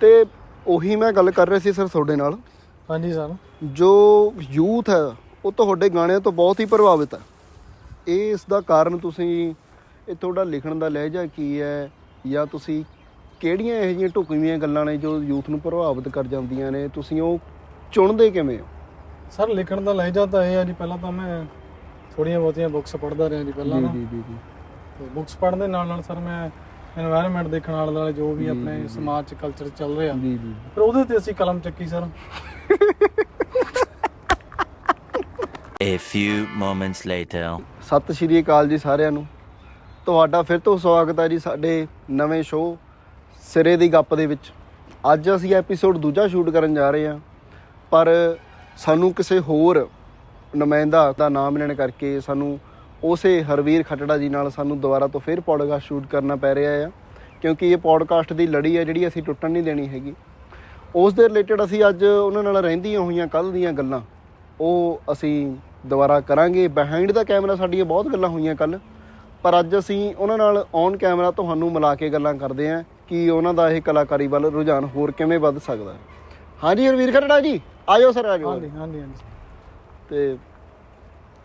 ਤੇ ਉਹੀ ਮੈਂ ਗੱਲ ਕਰ ਰਿਹਾ ਸੀ ਸਰ ਤੁਹਾਡੇ ਨਾਲ। ਹਾਂਜੀ ਸਰ। ਜੋ ਯੂਥ ਹੈ ਉਹ ਤੁਹਾਡੇ ਗਾਣਿਆਂ ਤੋਂ ਬਹੁਤ ਹੀ ਪ੍ਰਭਾਵਿਤ ਹੈ। ਇਹ ਇਸ ਦਾ ਕਾਰਨ ਤੁਸੀਂ ਇਹ ਤੁਹਾਡਾ ਲਿਖਣ ਦਾ ਲਹਿਜਾ ਕੀ ਹੈ? ਜਾਂ ਤੁਸੀਂ ਕਿਹੜੀਆਂ ਇਹੋ ਜਿਹੀਆਂ ਢੁਕਵੀਆਂ ਗੱਲਾਂ ਨੇ ਜੋ ਯੂਥ ਨੂੰ ਪ੍ਰਭਾਵਿਤ ਕਰ ਜਾਂਦੀਆਂ ਨੇ? ਤੁਸੀਂ ਉਹ ਚੁਣਦੇ ਕਿਵੇਂ ਹੋ? ਸਰ ਲਿਖਣ ਦਾ ਲਹਿਜਾ ਤਾਂ ਇਹ ਆ ਜੀ ਪਹਿਲਾਂ ਤਾਂ ਮੈਂ ਥੋੜੀਆਂ ਬਹੁਤੀਆਂ ਬੁੱਕਸ ਪੜ੍ਹਦਾ ਰਿਹਾ ਜੀ ਪਹਿਲਾਂ ਜੀ ਜੀ ਜੀ ਬੁੱਕਸ ਪੜ੍ਹਨ ਦੇ ਨਾਲ ਨਾਲ ਸਰ ਮੈਂ এਨवायरमेंट ਦੇਖਣ ਵਾਲੇ ਵਾਲੇ ਜੋ ਵੀ ਆਪਣੇ ਸਮਾਜ ਚ ਕਲਚਰ ਚੱਲ ਰਿਹਾ। ਜੀ ਜੀ। ਫਿਰ ਉਹਦੇ ਤੇ ਅਸੀਂ ਕਲਮ ਚੱਕੀ sir. A few moments later. ਸਤਿ ਸ਼੍ਰੀ ਅਕਾਲ ਜੀ ਸਾਰਿਆਂ ਨੂੰ। ਤੁਹਾਡਾ ਫਿਰ ਤੋਂ ਸਵਾਗਤ ਹੈ ਜੀ ਸਾਡੇ ਨਵੇਂ ਸ਼ੋਅ ਸਿਰੇ ਦੀ ਗੱਪ ਦੇ ਵਿੱਚ। ਅੱਜ ਅਸੀਂ ਐਪੀਸੋਡ ਦੂਜਾ ਸ਼ੂਟ ਕਰਨ ਜਾ ਰਹੇ ਹਾਂ। ਪਰ ਸਾਨੂੰ ਕਿਸੇ ਹੋਰ ਨੁਮਾਇੰਦਾ ਦਾ ਨਾਮ ਲੈਣ ਕਰਕੇ ਸਾਨੂੰ ਉਸੇ ਹਰਵੀਰ ਖੱਟੜਾ ਜੀ ਨਾਲ ਸਾਨੂੰ ਦੁਬਾਰਾ ਤੋਂ ਫਿਰ ਪੋਡਕਾਸਟ ਸ਼ੂਟ ਕਰਨਾ ਪੈ ਰਿਹਾ ਆ ਕਿਉਂਕਿ ਇਹ ਪੋਡਕਾਸਟ ਦੀ ਲੜੀ ਹੈ ਜਿਹੜੀ ਅਸੀਂ ਟੁੱਟਣ ਨਹੀਂ ਦੇਣੀ ਹੈਗੀ। ਉਸ ਦੇ ਰਿਲੇਟਡ ਅਸੀਂ ਅੱਜ ਉਹਨਾਂ ਨਾਲ ਰਹਿੰਦੀਆਂ ਹੋਈਆਂ ਕੱਲ ਦੀਆਂ ਗੱਲਾਂ ਉਹ ਅਸੀਂ ਦੁਬਾਰਾ ਕਰਾਂਗੇ। ਬਿਹਾਈਂਡ ਦਾ ਕੈਮਰਾ ਸਾਡੀਆਂ ਬਹੁਤ ਗੱਲਾਂ ਹੋਈਆਂ ਕੱਲ ਪਰ ਅੱਜ ਅਸੀਂ ਉਹਨਾਂ ਨਾਲ ਔਨ ਕੈਮਰਾ ਤੁਹਾਨੂੰ ਮਿਲਾ ਕੇ ਗੱਲਾਂ ਕਰਦੇ ਹਾਂ ਕਿ ਉਹਨਾਂ ਦਾ ਇਹ ਕਲਾਕਾਰੀ ਵੱਲ ਰੁਝਾਨ ਹੋਰ ਕਿਵੇਂ ਵੱਧ ਸਕਦਾ। ਹੈ ਹਾਂਜੀ ਹਰਵੀਰ ਖਰੜਾ ਜੀ ਆਜੋ ਸਰ ਆਜੋ ਹਾਂਜੀ ਹਾਂਜੀ ਹਾਂਜੀ। ਤੇ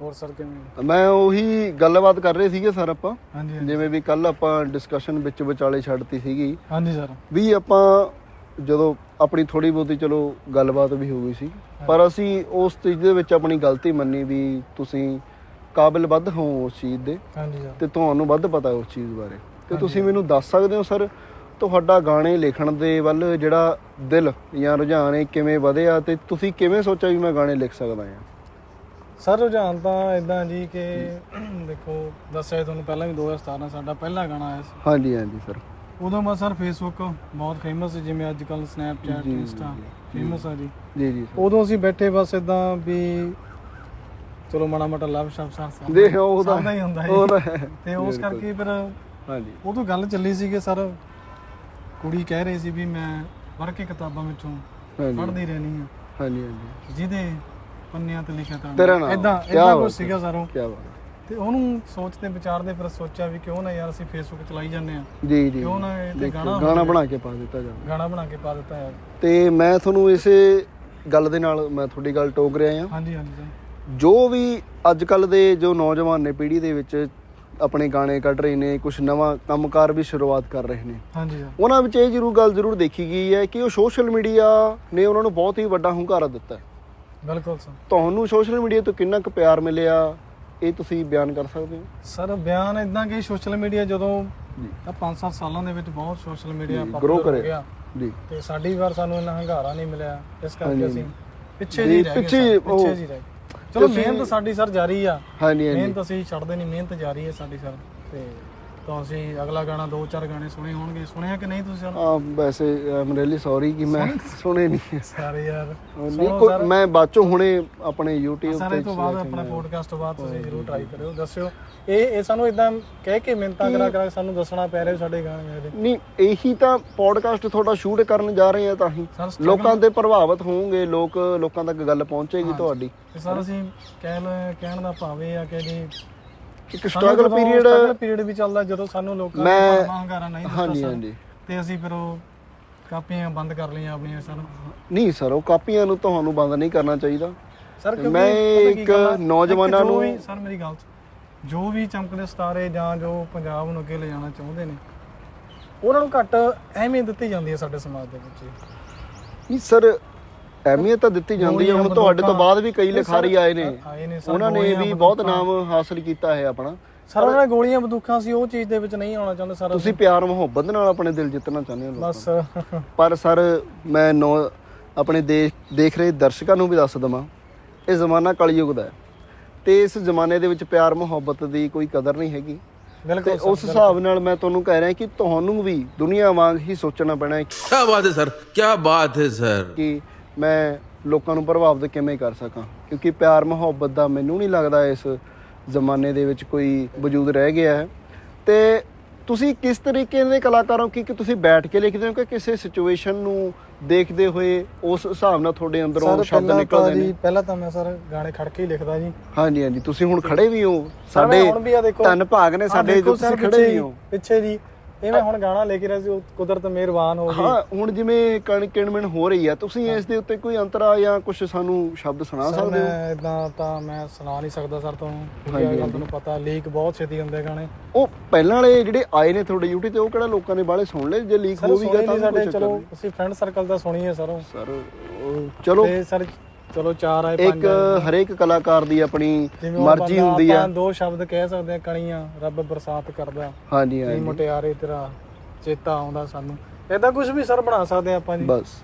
ਹੋਰ ਸਰ ਕਿਵੇਂ? ਮੈਂ ਉਹੀ ਗੱਲਬਾਤ ਕਰ ਰਹੇ ਸੀਗੇ ਸਰ ਆਪਾਂ। ਹਾਂਜੀ। ਜਿਵੇਂ ਵੀ ਕੱਲ ਆਪਾਂ ਡਿਸਕਸ਼ਨ ਵਿੱਚ ਵਿਚਾਲੇ ਛੱਡਤੀ ਸੀਗੀ। ਹਾਂਜੀ ਸਰ। ਵੀ ਆਪਾਂ ਜਦੋਂ ਆਪਣੀ ਥੋੜੀ ਬਹੁਤੀ ਚਲੋ ਗੱਲਬਾਤ ਵੀ ਹੋ ਗਈ ਸੀ। ਪਰ ਅਸੀਂ ਉਸ ਚੀਜ਼ ਦੇ ਵਿੱਚ ਆਪਣੀ ਗਲਤੀ ਮੰਨੀ ਵੀ ਤੁਸੀਂ ਕਾਬਿਲ ਵੱਧ ਹੋ ਉਸ ਚੀਜ਼ ਦੇ ਹਾਂਜੀ ਸਰ। ਤੇ ਤੁਹਾਨੂੰ ਵੱਧ ਪਤਾ ਉਸ ਚੀਜ਼ ਬਾਰੇ। ਤੇ ਤੁਸੀਂ ਮੈਨੂੰ ਦੱਸ ਸਕਦੇ ਹੋ ਸਰ ਤੁਹਾਡਾ ਗਾਣੇ ਲਿਖਣ ਦੇ ਵੱਲ ਜਿਹੜਾ ਦਿਲ ਜਾਂ ਰੁਝਾਨ ਹੈ ਕਿਵੇਂ ਵਧਿਆ ਤੇ ਤੁਸੀਂ ਕਿਵੇਂ ਸੋਚਿਆ ਵੀ ਮੈਂ ਗਾਣੇ ਲਿਖ ਸਕਦਾ ਹਾਂ? ਸਰ ਰੁਝਾਨ ਤਾਂ ਇਦਾਂ ਜੀ ਕਿ ਦੇਖੋ ਦੱਸਿਆ ਤੁਹਾਨੂੰ ਪਹਿਲਾਂ ਵੀ 2017 ਸਾਡਾ ਪਹਿਲਾ ਗਾਣਾ ਆਇਆ ਸੀ। ਹਾਂਜੀ ਹਾਂਜੀ ਸਰ। ਉਦੋਂ ਮੈਂ ਸਰ ਫੇਸਬੁੱਕ ਬਹੁਤ ਫੇਮਸ ਸੀ ਜਿਵੇਂ ਅੱਜ ਕੱਲ ਸਨੈਪਚੈਟ ਇੰਸਟਾ ਫੇਮਸ ਆ ਜੀ। ਜੀ ਜੀ। ਉਦੋਂ ਅਸੀਂ ਬੈਠੇ ਬਸ ਇਦਾਂ ਵੀ ਚਲੋ ਮਾੜਾ ਮੋਟਾ ਲਵ ਸ਼ਬ ਸਰ ਦੇਖ ਉਹ ਤਾਂ ਹੀ ਹੁੰਦਾ ਹੈ ਤਾਂ ਉਸ। ਕਰਕੇ ਫਿਰ ਹਾਂਜੀ। ਉਦੋਂ ਗੱਲ ਚੱਲੀ ਸੀ ਕਿ ਸਰ ਕੁੜੀ ਕਹਿ ਰਹੀ ਸੀ ਵੀ ਮੈਂ ਪੜ੍ਹ ਕੇ ਕਿਤਾਬਾਂ ਵਿੱਚੋਂ ਪੜ੍ਹਦੀ ਰਹਿਣੀ ਆ। ਹਾਂਜੀ ਹਾਂਜੀ। ਜਿਹਦੇ ਪੰਨਿਆਂ ਤੇ ਲਿਖਿਆ ਤਾਂ ਤੇਰਾ ਨਾਮ। ਇਦਾਂ ਕਿਆ ਇਦਾਂ ਬਾਤ ਕੁਝ ਹੈ। ਸੀਗਾ ਸਰ ਉਹ ਕੀ ਬਾਤ। ਤੇ ਉਹਨੂੰ ਸੋਚਦੇ ਵਿਚਾਰਦੇ ਫਿਰ ਸੋਚਿਆ ਵੀ ਕਿਉਂ ਨਾ ਯਾਰ ਅਸੀਂ ਫੇਸਬੁੱਕ ਚਲਾਈ ਜਾਂਦੇ ਆ ਜੀ ਜੀ ਕਿਉਂ ਨਾ ਇਹ ਤੇ ਦੇਖੋ, ਗਾਣਾ ਗਾਣਾ। ਬਣਾ ਕੇ ਪਾ ਦਿੱਤਾ ਜਾਵੇ ਗਾਣਾ ਬਣਾ ਕੇ ਪਾ ਦਿੱਤਾ ਯਾਰ ਤੇ ਮੈਂ ਤੁਹਾਨੂੰ ਇਸੇ ਗੱਲ ਦੇ ਨਾਲ ਮੈਂ ਤੁਹਾਡੀ ਗੱਲ ਟੋਕ ਰਿਹਾ ਹਾਂ ਹਾਂਜੀ ਹਾਂਜੀ ਸਰ ਜੋ ਵੀ ਅੱਜ ਕੱਲ ਦੇ ਜੋ ਨੌਜਵਾਨ ਨੇ ਪੀੜ੍ਹੀ ਦੇ ਵਿੱਚ ਆਪਣੇ ਗਾਣੇ ਕੱਢ ਰਹੇ ਨੇ ਕੁਝ ਨਵਾਂ ਕੰਮਕਾਰ ਵੀ ਸ਼ੁਰੂਆਤ ਕਰ ਰਹੇ ਨੇ ਹਾਂਜੀ ਸਰ ਉਹਨਾਂ ਵਿੱਚ ਇਹ ਜ਼ਰੂਰ ਗੱਲ ਜ਼ਰੂਰ ਦੇਖੀ ਗਈ ਹੈ ਕਿ ਉਹ ਸੋਸ਼ਲ ਮੀਡੀਆ ਨੇ ਉਹਨਾਂ ਨੂੰ ਬਹੁਤ ਹੀ ਵੱਡਾ ਹੁੰਗਾਰਾ ਦਿੱਤਾ ਹੈ। ਬਿਲਕੁਲ ਸਰ। ਤੁਹਾਨੂੰ ਸੋਸ਼ਲ ਮੀਡੀਆ ਤੋਂ ਕਿੰਨਾ ਕੁ ਪਿਆਰ ਮਿਲਿਆ? ਇਹ ਤੁਸੀਂ ਬਿਆਨ ਕਰ ਸਕਦੇ ਹੋ? ਸਰ ਬਿਆਨ ਇਦਾਂ ਕਿ ਸੋਸ਼ਲ ਮੀਡੀਆ ਜਦੋਂ ਜੀ। ਆ 5-7 ਸਾਲਾਂ ਦੇ ਵਿੱਚ ਬਹੁਤ ਸੋਸ਼ਲ ਮੀਡੀਆ ਜੀ, grow ਪਪੂਲਰ ਹੋ ਕਰੇ। ਗਿਆ। ਜੀ। ਤੇ ਸਾਡੀ ਵਾਰ ਸਾਨੂੰ ਇੰਨਾ ਹੰਗਾਰਾ ਨਹੀਂ ਮਿਲਿਆ। ਇਸ ਕਰਕੇ ਅਸੀਂ ਪਿੱਛੇ ਜੀ, ਰਹਿ ਗਏ ਪਿੱਛੇ ਜੀ ਰਹਿ ਗਏ। ਚਲੋ ਮਿਹਨਤ ਸਾਡੀ ਸਰ ਜਾਰੀ ਆ। ਹਾਂਜੀ ਹਾਂਜੀ। ਮਿਹਨਤ ਅਸੀਂ ਛੱਡਦੇ ਨਹੀਂ ਮਿਹਨਤ ਜਾਰੀ ਹੈ ਸਾਡੀ ਸਰ। ਤੇ ਤਾਂ ਅਸੀਂ ਅਗਲਾ ਗਾਣਾ ਦੋ ਚਾਰ ਗਾਣੇ ਸੁਣੇ ਹੋਣਗੇ। ਸੁਣਿਆ ਕਿ ਨਹੀਂ ਤੁਸੀਂ ਸਰ? ਆ ਵੈਸੇ ਆਮ ਰੀਲੀ ਸੌਰੀ ਕਿ ਮੈਂ ਸੁਣੇ ਨਹੀਂ। ਸਾਰੇ ਯਾਰ ਨਹੀਂ ਸੁਣੋ ਕੋਈ ਸਰ। ਮੈਂ ਬਾਅਦੋਂ ਹੁਣੇ ਆਪਣੇ YouTube ਸਾਰੇ ਤੇ ਤੋਂ ਬਾਅਦ ਆਪਣਾ ਪੋਡਕਾਸਟ ਤੋਂ ਬਾਅਦ ਤੁਸੀਂ ਜ਼ਰੂਰ ਟਰਾਈ ਕਰਿਓ ਦੱਸਿਓ। ਇਹ ਇਹ ਸਾਨੂੰ ਇਦਾਂ ਕਹਿ ਕੇ ਮਿੰਤਾ ਕਰਾ ਕਰਾ ਕੇ ਸਾਨੂੰ ਦੱਸਣਾ ਪੈ ਰਿਹਾ ਸਾਡੇ ਗਾਣੇ ਇਹਦੇ। ਨਹੀਂ ਇਹੀ ਤਾਂ ਪੋਡਕਾਸਟ ਤੁਹਾਡਾ ਸ਼ੂਟ ਕਰਨ ਜਾ ਰਹੇ ਆ ਤਾਂ ਹੀ। ਸਰ struggle- ਲੋਕਾਂ ਤੇ ਪ੍ਰਭਾਵਿਤ ਹੋਵੋਗੇ ਲੋਕ ਲੋਕਾਂ ਤੱਕ ਗੱਲ ਪਹੁੰਚੇਗੀ ਤੁਹਾਡੀ। ਤੇ ਸਰ ਅਸੀਂ ਕਹਿਣ ਕਹਿਣ ਦਾ ਭਾਵ ਇਹ ਆ ਕਿ ਜੀ ਇੱਕ ਸਟਰਗਲ ਪੀਰੀਅਡ ਸਟਰਗਲ ਪੀਰੀਅਡ ਵੀ ਚੱਲਦਾ ਜਦੋਂ ਸਾਨੂੰ ਲੋਕਾਂ ਨੇ ਮੈਂ- ਹੰਗਾਰਾ ਨਹੀਂ ਦਿੱਤਾ ਹਾਂਜੀ ਹਾਂਜੀ। ਤੇ ਅਸੀਂ ਫਿਰ ਉਹ ਕਾਪੀਆਂ ਬੰਦ ਕਰ ਲਈਆਂ ਆਪਣੀਆਂ ਸਰ। ਨਹੀਂ ਸਰ ਉਹ ਕਾਪੀਆਂ ਨੂੰ ਤੁਹਾਨੂੰ ਬੰਦ ਨਹੀਂ ਕਰਨਾ ਚਾਹੀਦਾ। ਸਰ ਕਿਉਂਕਿ ਮੈਂ ਪਤਾ ਕੀ ਇੱਕ ਗੱਲ ਆ, ਨੌਜਵਾਨਾਂ ਜੋ ਨੂੰ- ਵੀ- ਸਰ ਮੇਰੀ ਗੱਲ ਸੁਣ। ਜੋ ਵੀ ਚਮਕਦੇ ਸਿਤਾਰੇ ਜਾਂ ਜੋ ਪੰਜਾਬ ਨੂੰ ਅੱਗੇ ਲਿਜਾਣਾ ਚਾਹੁੰਦੇ ਨੇ ਉਹਨਾਂ ਨੂੰ ਘੱਟ ਅਹਿਮੀਅਤ ਦਿੱਤੀ ਜਾਂਦੀ ਹੈ ਸਾਡੇ ਸਮਾਜ ਦੇ ਵਿੱਚ। ਨਹੀਂ ਸਰ ਅਹਿਮੀਅਤ ਤਾਂ ਦਿੱਤੀ ਜਾਂਦੀ ਹੈ। ਹੁਣ ਤੁਹਾਡੇ ਤੋਂ ਬਾਅਦ ਵੀ ਕਈ ਲਿਖਾਰੀ ਆਏ ਨੇ। ਉਹਨਾਂ ਨੇ ਵੀ ਬਹੁਤ ਨਾਮ ਹਾਸਲ ਕੀਤਾ ਹੈ ਆਪਣਾ। ਸਰ ਉਹਨਾਂ ਨੇ ਗੋਲੀਆਂ ਬੰਦੂਕਾਂ ਸੀ ਉਹ ਚੀਜ਼ ਦੇ ਵਿੱਚ ਨਹੀਂ ਆਉਣਾ ਚਾਹੁੰਦੇ ਸਰ। ਤੁਸੀਂ ਪਿਆਰ ਮੁਹੱਬਤ ਨਾਲ ਆਪਣੇ ਦਿਲ ਜਿੱਤਣਾ ਚਾਹੁੰਦੇ ਹੋ ਬਸ। ਪਰ ਸਰ ਮੈਂ ਨੋ ਆਪਣੇ ਦੇਖ ਦੇਖ ਰਹੇ ਦਰਸ਼ਕਾਂ ਨੂੰ ਵੀ ਦੱਸ ਦਵਾਂ। ਇਹ ਜ਼ਮਾਨਾ ਕਲਯੁਗ ਦਾ ਹੈ। ਤੇ ਇਸ ਜ਼ਮਾਨੇ ਦੇ ਵਿੱਚ ਪਿਆਰ ਮੁਹੱਬਤ ਦੀ ਕੋਈ ਕਦਰ ਨਹੀਂ ਹੈਗੀ। ਤੇ ਉਸ ਹਿਸਾਬ ਨਾਲ ਮੈਂ ਤੁਹਾਨੂੰ ਕਹਿ ਰਿਹਾ ਕਿ ਤੁਹਾਨੂੰ ਵੀ ਦੁਨੀਆ ਵਾਂਗ ਹੀ ਸੋਚਣਾ ਪੈਣਾ ਹੈ। ਕੀ ਬਾਤ ਹੈ ਸਰ ਕੀ ਬਾਤ ਹੈ ਸਰ। ਕਿ ਮੈਂ ਲੋਕਾਂ ਨੂੰ ਪ੍ਰਭਾਵਿਤ ਕਿਵੇਂ ਕਰ ਸਕਾਂ? ਕਿਉਂਕਿ ਪਿਆਰ ਮੁਹੱਬਤ ਦਾ ਮੈਨੂੰ ਨਹੀਂ ਲੱਗਦਾ ਇਸ ਜ਼ਮਾਨੇ ਦੇ ਵਿੱਚ ਕੋਈ ਵਜੂਦ ਰਹਿ ਗਿਆ ਹੈ। ਤੇ ਤੁਸੀਂ ਕਿਸ ਤਰੀਕੇ ਦੇ ਕਲਾਕਾਰ ਹੋ? ਕਿ ਤੁਸੀਂ ਬੈਠ ਕੇ ਲਿਖਦੇ ਹੋ ਕਿ ਕਿਸੇ ਸਿਚੁਏਸ਼ਨ ਨੂੰ ਦੇਖਦੇ ਹੋਏ ਉਸ ਹਿਸਾਬ ਨਾਲ ਤੁਹਾਡੇ ਅੰਦਰੋਂ ਸ਼ਬਦ ਨਿਕਲਦੇ ਨੇ? ਪਹਿਲਾਂ ਤਾਂ ਮੈਂ ਸਰ ਗਾਣੇ ਖੜ ਕੇ ਹੀ ਲਿਖਦਾ ਜੀ। ਹਾਂਜੀ ਹਾਂਜੀ। ਤੁਸੀਂ ਹੁਣ ਖੜੇ ਵੀ ਹੋ। ਸਾਡੇ ਧੰਨ ਭਾਗ ਨੇ ਸਾਡੇ ਤੁਸੀਂ ਖੜੇ ਵੀ ਹੋ। ਪਿੱਛੇ ਜੀ। ਇਵੇਂ ਹੁਣ ਗਾਣਾ ਲੈ ਕੇ ਰਹੇ ਸੀ ਉਹ ਕੁਦਰਤ ਮਿਹਰਬਾਨ ਹੋ ਗਈ। ਹਾਂ ਹੁਣ ਜਿਵੇਂ ਕਣ ਕਿਣਮਣ ਹੋ ਰਹੀ ਆ ਤੁਸੀਂ ਇਸ ਦੇ ਉੱਤੇ ਕੋਈ ਅੰਤਰਾ ਜਾਂ ਕੁਝ ਸਾਨੂੰ ਸ਼ਬਦ ਸੁਣਾ ਸਕਦੇ ਹੋ? ਮੈਂ ਇਦਾਂ ਤਾਂ ਮੈਂ ਸੁਣਾ ਨਹੀਂ ਸਕਦਾ ਸਰ ਤੁਹਾਨੂੰ। ਕਿਉਂਕਿ। ਤੁਹਾਨੂੰ ਪਤਾ ਲੀਕ ਬਹੁਤ ਛੇਤੀ ਹੁੰਦੇ ਗਾਣੇ। ਉਹ ਪਹਿਲਾਂ ਵਾਲੇ ਜਿਹੜੇ ਆਏ ਨੇ ਤੁਹਾਡੇ YouTube ਤੇ ਉਹ ਕਿਹੜਾ ਲੋਕਾਂ ਨੇ ਬਾਲੇ ਸੁਣ ਲਏ? ਜੇ ਲੀਕ ਹੋ ਵੀ ਗਿਆ ਤਾਂ ਸਾਡੇ ਚਲੋ। ਅਸੀਂ ਫਰੈਂਡ ਸਰਕਲ ਦਾ ਸੁਣੀਏ ਸਰ। ਸਰ ਚਲੋ। ਤੇ ਸਰ ਚਲੋ ਚਾਰ ਆਏ ਪੰਜ ਇੱਕ। ਹਰੇਕ ਕਲਾਕਾਰ ਦੀ ਆਪਣੀ ਜਿਵੇਂ ਉਹ ਮਰਜ਼ੀ ਬੰਦਾ ਹੁੰਦੀ ਆ। ਆਪਾਂ ਦੋ ਸ਼ਬਦ ਕਹਿ ਸਕਦੇ ਆ ਕਣੀਆਂ ਰੱਬ ਬਰਸਾਤ ਕਰਦਾ। ਹਾਂਜੀ ਨਹੀਂ ਹਾਂਜੀ। ਮੁਟਿਆਰੇ ਤੇਰਾ ਚੇਤਾ ਆਉਂਦਾ ਸਾਨੂੰ। ਏਦਾਂ ਕੁਝ ਵੀ ਸਰ ਬਣਾ ਸਕਦੇ ਆ ਆਪਾਂ ਜੀ। ਬਸ।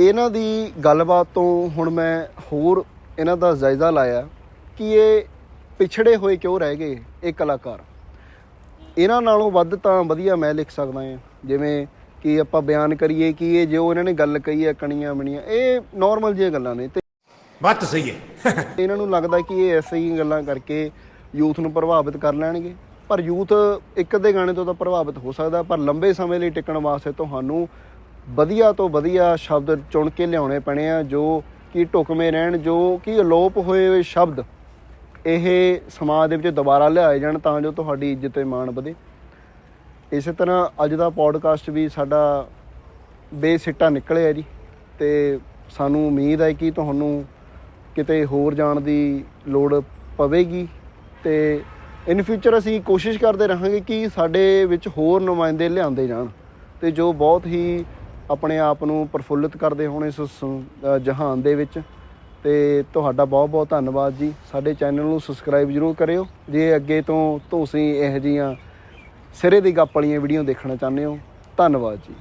ਇਹਨਾਂ ਦੀ ਗੱਲਬਾਤ ਤੋਂ ਹੁਣ ਮੈਂ ਹੋਰ ਇਹਨਾਂ ਦਾ ਜਾਇਜ਼ਾ ਲਾਇਆ ਕਿ ਇਹ ਪਿਛੜੇ ਹੋਏ ਕਿਉਂ ਰਹਿ ਗਏ ਇਹ ਕਲਾਕਾਰ? ਇਹਨਾਂ ਨਾਲੋਂ ਵੱਧ ਤਾਂ ਵਧੀਆ ਮੈਂ ਲਿਖ ਸਕਦਾ ਹਾਂ। ਜਿਵੇਂ ਕਿ ਆਪਾਂ ਬਿਆਨ ਕਰੀਏ ਕਿ ਇਹ ਜੋ ਇਹਨਾਂ ਨੇ ਗੱਲ ਕਹੀ ਹੈ ਕਣੀਆਂ ਮਣੀਆਂ ਇਹ ਨਾਰਮਲ ਜਿਹੀਆਂ ਗੱਲਾਂ ਨੇ। ਤੇ ਬੱਤ ਸਹੀ ਹੈ। ਇਹਨਾਂ ਨੂੰ ਲੱਗਦਾ ਕਿ ਇਹ ਐਸੇ ਹੀ ਗੱਲਾਂ ਕਰਕੇ ਯੂਥ ਨੂੰ ਪ੍ਰਭਾਵਿਤ ਕਰ ਲੈਣਗੇ। ਪਰ ਯੂਥ ਇੱਕ ਅੱਧੇ ਗਾਣੇ ਤੋਂ ਤਾਂ ਪ੍ਰਭਾਵਿਤ ਹੋ ਸਕਦਾ ਪਰ ਲੰਬੇ ਸਮੇਂ ਲਈ ਟਿਕਣ ਵਾਸਤੇ ਤੁਹਾਨੂੰ ਵਧੀਆ ਤੋਂ ਵਧੀਆ ਸ਼ਬਦ ਚੁਣ ਕੇ ਲਿਆਉਣੇ ਪੈਣੇ ਆ ਜੋ ਕਿ ਢੁਕਵੇਂ ਰਹਿਣ ਜੋ ਕਿ ਅਲੋਪ ਹੋਏ ਹੋਏ ਸ਼ਬਦ ਇਹ ਸਮਾਜ ਦੇ ਵਿੱਚ ਦੁਬਾਰਾ ਲਿਆਏ ਜਾਣ ਤਾਂ ਜੋ ਤੁਹਾਡੀ ਇੱਜ਼ਤ ਤੇ ਮਾਣ ਵਧੇ। ਇਸੇ ਤਰ੍ਹਾਂ ਅੱਜ ਦਾ ਪੋਡਕਾਸਟ ਵੀ ਸਾਡਾ ਬੇਸਿੱਟਾ ਨਿਕਲਿਆ ਜੀ ਤੇ ਸਾਨੂੰ ਉਮੀਦ ਹੈ ਕਿ ਤੁਹਾਨੂੰ ਕਿਤੇ ਹੋਰ ਜਾਣ ਦੀ ਲੋੜ ਪਵੇਗੀ ਤੇ ਇਨ ਫਿਊਚਰ ਅਸੀਂ ਕੋਸ਼ਿਸ਼ ਕਰਦੇ ਰਹਾਂਗੇ ਕਿ ਸਾਡੇ ਵਿੱਚ ਹੋਰ ਨੁਮਾਇੰਦੇ ਲਿਆਂਦੇ ਜਾਣ ਤੇ ਜੋ ਬਹੁਤ ਹੀ ਆਪਣੇ ਆਪ ਨੂੰ ਪ੍ਰਫੁੱਲਿਤ ਕਰਦੇ ਹੋਣ ਇਸ ਜਹਾਨ ਦੇ ਵਿੱਚ ਤੇ ਤੁਹਾਡਾ ਬਹੁਤ ਬਹੁਤ ਧੰਨਵਾਦ ਜੀ। ਸਾਡੇ ਚੈਨਲ ਨੂੰ ਸਬਸਕ੍ਰਾਈਬ ਜ਼ਰੂਰ ਕਰਿਓ। ਜੇ ਅੱਗੇ ਤੋਂ ਤੁਸੀਂ ਇਹੋ ਜਿਹੀਆਂ ਸਿਰੇ ਦੀ ਗੱਪ ਵਾਲੀਆਂ ਵੀਡੀਓ ਦੇਖਣਾ ਚਾਹੁੰਦੇ ਹੋ। ਧੰਨਵਾਦ ਜੀ।